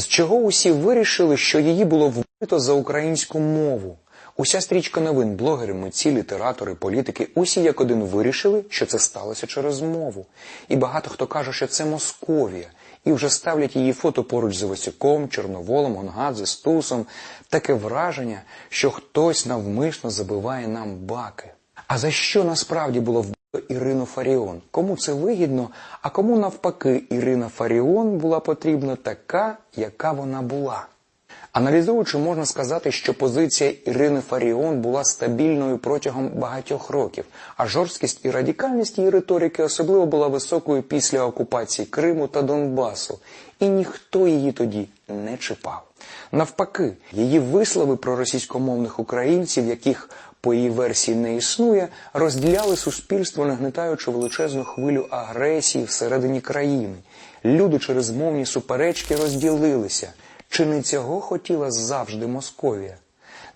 З чого усі вирішили, що її було вбито за українську мову? Уся стрічка новин, блогери, митці, літератори, політики, усі як один вирішили, що це сталося через мову. І багато хто каже, що це Московія. І вже ставлять її фото поруч з Івасюком, Чорноволом, Гонгадзе, Стусом. Таке враження, що хтось навмисно забиває нам баки. А за що насправді було вбито Ірину Фаріон? Кому це вигідно, а кому навпаки Ірина Фаріон була потрібна така, яка вона була? Аналізуючи, можна сказати, що позиція Ірини Фаріон була стабільною протягом багатьох років, а жорсткість і радикальність її риторики особливо була високою після окупації Криму та Донбасу, і ніхто її тоді не чіпав. Навпаки, її вислови про російськомовних українців, яких по її версії не існує, розділяли суспільство, нагнетаючи величезну хвилю агресії всередині країни. Люди через мовні суперечки розділилися. Чи не цього хотіла завжди Московія?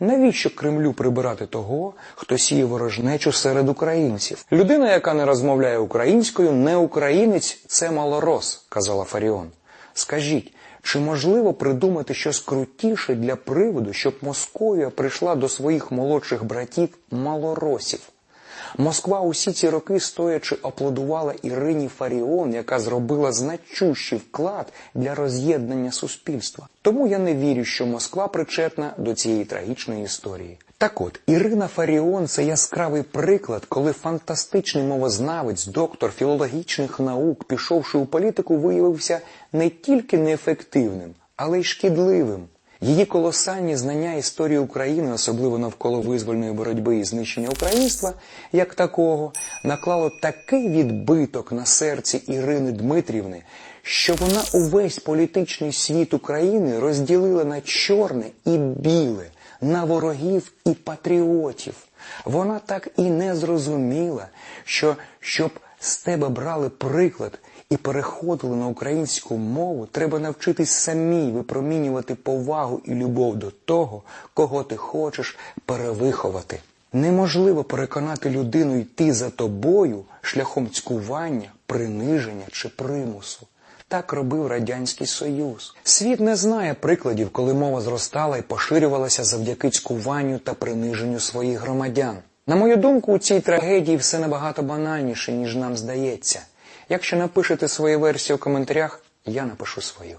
Навіщо Кремлю прибирати того, хто сіє ворожнечу серед українців? Людина, яка не розмовляє українською, не українець, це малорос, казала Фаріон. Скажіть, чи можливо придумати щось крутіше для приводу, щоб Московія прийшла до своїх молодших братів малоросів? Москва усі ці роки стоячи аплодувала Ірині Фаріон, яка зробила значущий вклад для роз'єднання суспільства. Тому я не вірю, що Москва причетна до цієї трагічної історії. Так от, Ірина Фаріон це яскравий приклад, коли фантастичний мовознавець, доктор філологічних наук, пішовши у політику, виявився не тільки неефективним, але й шкідливим. Її колосальні знання історії України, особливо навколо визвольної боротьби і знищення українства, як такого, наклало такий відбиток на серці Ірини Дмитрівни, що вона увесь політичний світ України розділила на чорне і біле, на ворогів і патріотів. Вона так і не зрозуміла, що щоб з тебе брали приклад і переходили на українську мову, треба навчитись самій випромінювати повагу і любов до того, кого ти хочеш перевиховати. Неможливо переконати людину йти за тобою шляхом цькування, приниження чи примусу. Так робив Радянський Союз. Світ не знає прикладів, коли мова зростала і поширювалася завдяки цькуванню та приниженню своїх громадян. На мою думку, у цій трагедії все набагато банальніше, ніж нам здається. Якщо напишете свої версії у коментарях, я напишу свою.